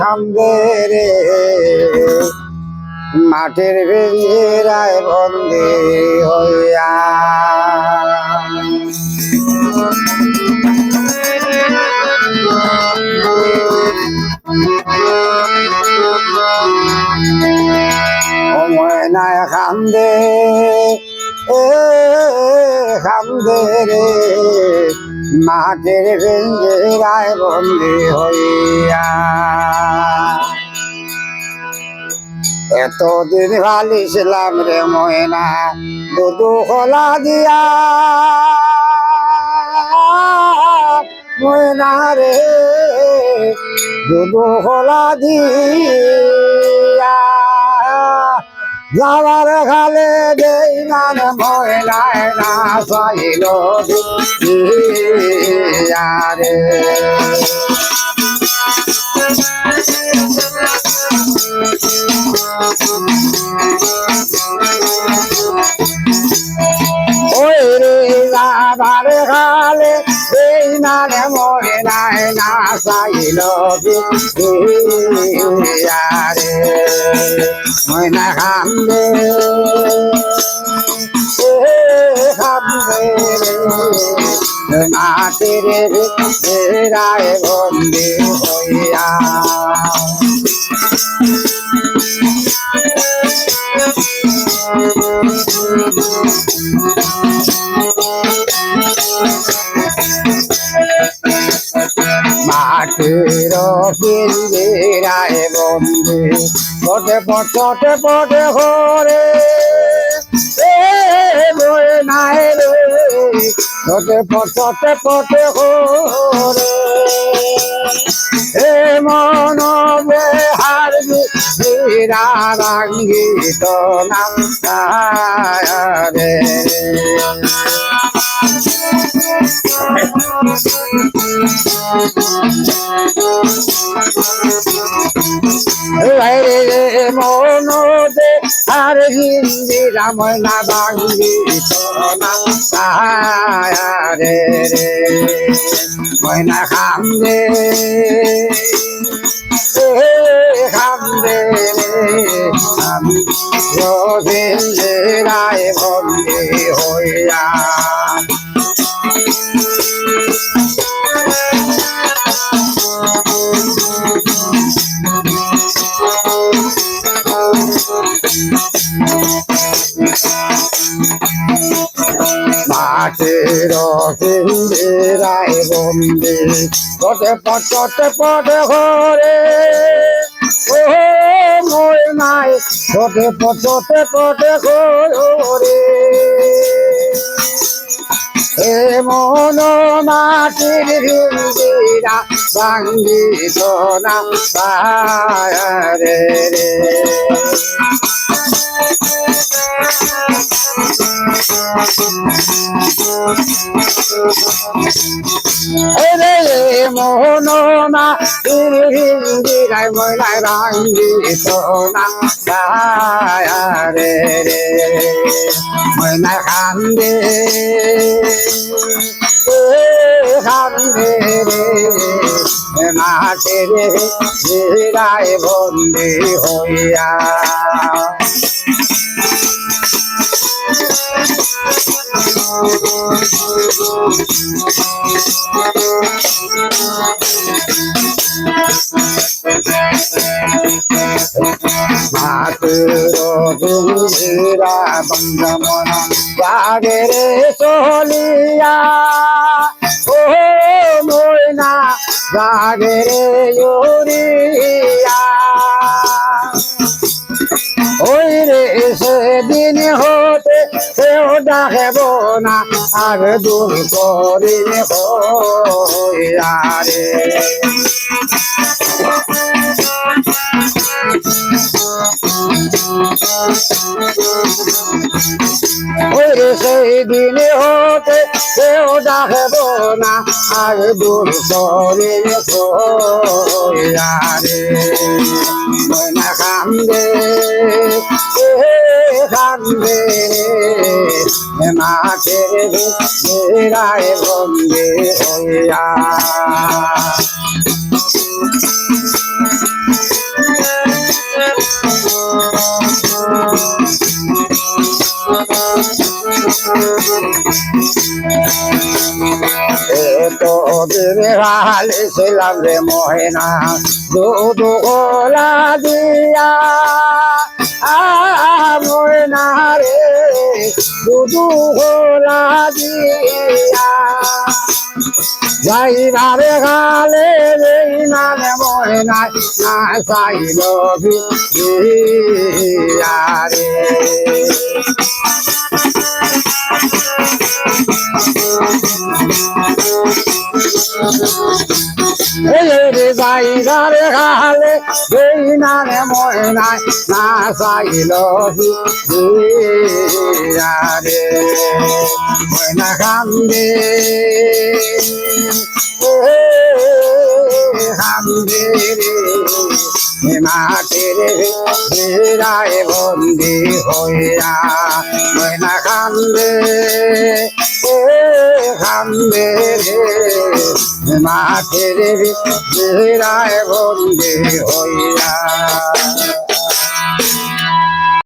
হামদে রে মাটির ভিড়ায় বন্দি হইয়া। ময়নায় খান্দে এ খান্দে রে মাটির ভিড়ায় বন্দি হইয়া। এতদিন ভালিছিলাম রে ময়না, দুদু খোলা দিয়া। ময়না রে, দুদু খোলা দিয়া। যাবার খালে দেই নান ময়নায় না সাইল দিয়া ময়না খান্দে মাটির রায় বন্দি হইয়া মাটির পিঞ্জিরায় বন্দি পটে পটে পটে হরে নাই রে। পটে পটে পটে হরে হে মন বেহার রঙ্গিত নাম দে আর হিন্দি রাম না বাঙ্গি রে। রে ময়না খাম দে মাটির সিন্দিরায় বন্দি পটে পটে পটে ঘরে ও মই নাই পটে পটে পটে ঘরে এ মন মাটির ভিন্দিরা ভাঙ্গিত না রে রে রে। হিন্দিরায় ময়নায় রাঙ্গি সোনা রে রে ময়নায় কান্দে কান্দে রে মাঠের হিরায় বন্দি হইয়া মাতুরা বন্ধমন বাগের চলিয়া ও ময়না ইউরিয়া ওই রে সেদিন হতে কেউ ডাকেব না আর দূর করিল হইয়া রে আর দূর করে রে ময়না কান্দে কান্দে মাঠের ভিড়ায় বন্দে হইয়া। তো দিনে ছিলাম রে মহেনা। দুধ গোলা দিয়া আ ময়না রে। দুধ গোলা দিয়া। যাইবারে গালে যেই নামে ময়না না চাইল বিয়ারে রে। যাইবারে গালে রে নামে ময়না না চাইল বিয়ারে ময়না কান্দে। মাঠের ভিড়ায় বন্দি হইয়া।